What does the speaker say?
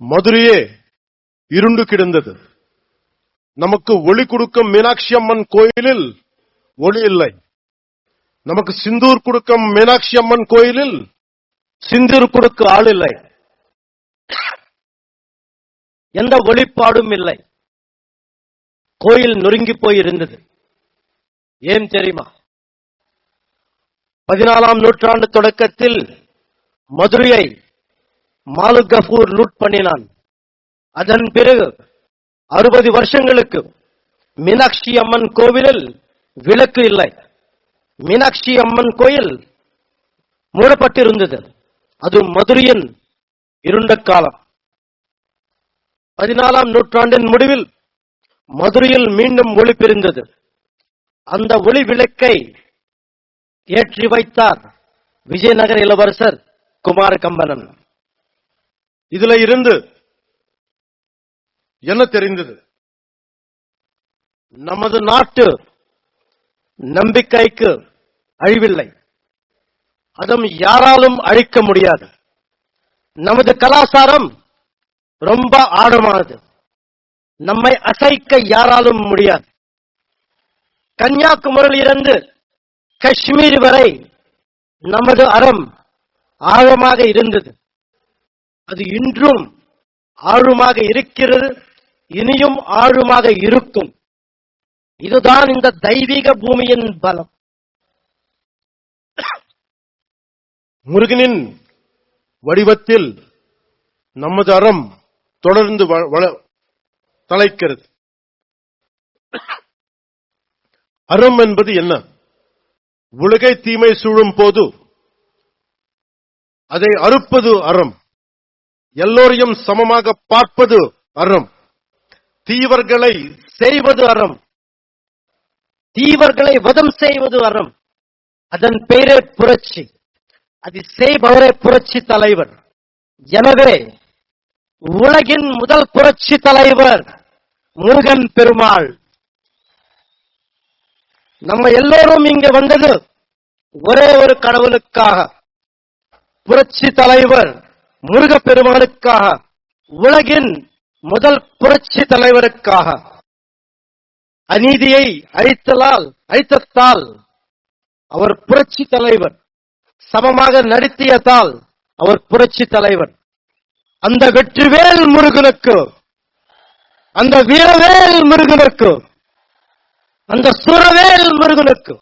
மதுரையே இருண்டு கிடந்தது. நமக்கு ஒளி கொடுக்கும் மீனாட்சி அம்மன் கோயிலில் ஒளி இல்லை. நமக்கு சிந்தூர் கொடுக்கும் மீனாட்சி அம்மன் கோயிலில் சிந்தூர் கொடுக்க ஆள் இல்லை. எந்த ஒளிப்பாடும் இல்லை. கோயில் நொறுங்கி போயிருந்தது ஏன் தெரியுமா? பதினாலாம் நூற்றாண்டு தொடக்கத்தில் மதுரையை மாலு கஃபூர் லூட் பண்ணினான். அதன் பிறகு அறுபது வருஷங்களுக்கு மீனாட்சி அம்மன் கோவிலில் விளக்கு இல்லை. மீனாட்சி அம்மன் கோயில் மூடப்பட்டிருந்தது. அது மதுரையின் இருண்ட காலம். பதினாலாம் நூற்றாண்டின் முடிவில் மதுரையில் மீண்டும் ஒளி பிரிந்தது. அந்த ஒளி விளக்கை ஏற்றி வைத்தார் விஜயநகர் இளவரசர் குமார கம்பனன் இதுல இருந்து என்ன தெரிந்தது? நமது நாட்டு நம்பிக்கைக்கு அழிவில்லை. அதுவும் யாராலும் அழிக்க முடியாது. நமது கலாச்சாரம் ரொம்ப ஆழமானது. நம்மை அசைக்க யாராலும் முடியாது. கன்னியாகுமரியிலிருந்து காஷ்மீர் வரை நமது அறம் ஆழமாக இருந்தது. அது இன்றும் ஆழமாக இருக்கிறது இனியும் ஆழமாக இருக்கும். இதுதான் இந்த தெய்வீக பூமியின் பலம். முருகனின் வடிவத்தில் நமது அறம் தொடர்ந்து வள- தலைக்கிறது. அறம் என்பது என்ன? உலகை தீமை சூழும் போது அதை அறுப்பது அறம். எல்லோரையும் சமமாக பார்ப்பது அறம். தீவர்களை செய்வது அறம். தீவர்களை வதம் செய்வது அறம். அதன் பெயரே புரட்சி. அது செய்பவரே புரட்சி தலைவர். எனவே உலகின் முதல் புரட்சி தலைவர் முருகன் பெருமாள். நம்ம எல்லோரும் இங்க வந்தது ஒரே ஒரு கடவுளுக்காக. புரட்சி தலைவர் முருகப்பெருமானுக்காக உலகின் முதல் புரட்சி தலைவருக்காக அநீதியை அழித்தலால் அழித்தத்தால் அவர் புரட்சி தலைவர் சமமாக நடத்தியதால் அவர் புரட்சி தலைவர். அந்த வெற்றிவேல் முருகனுக்கு அந்த வீரவேல் முருகனுக்கு அந்த சுரவேல் முருகனுக்கு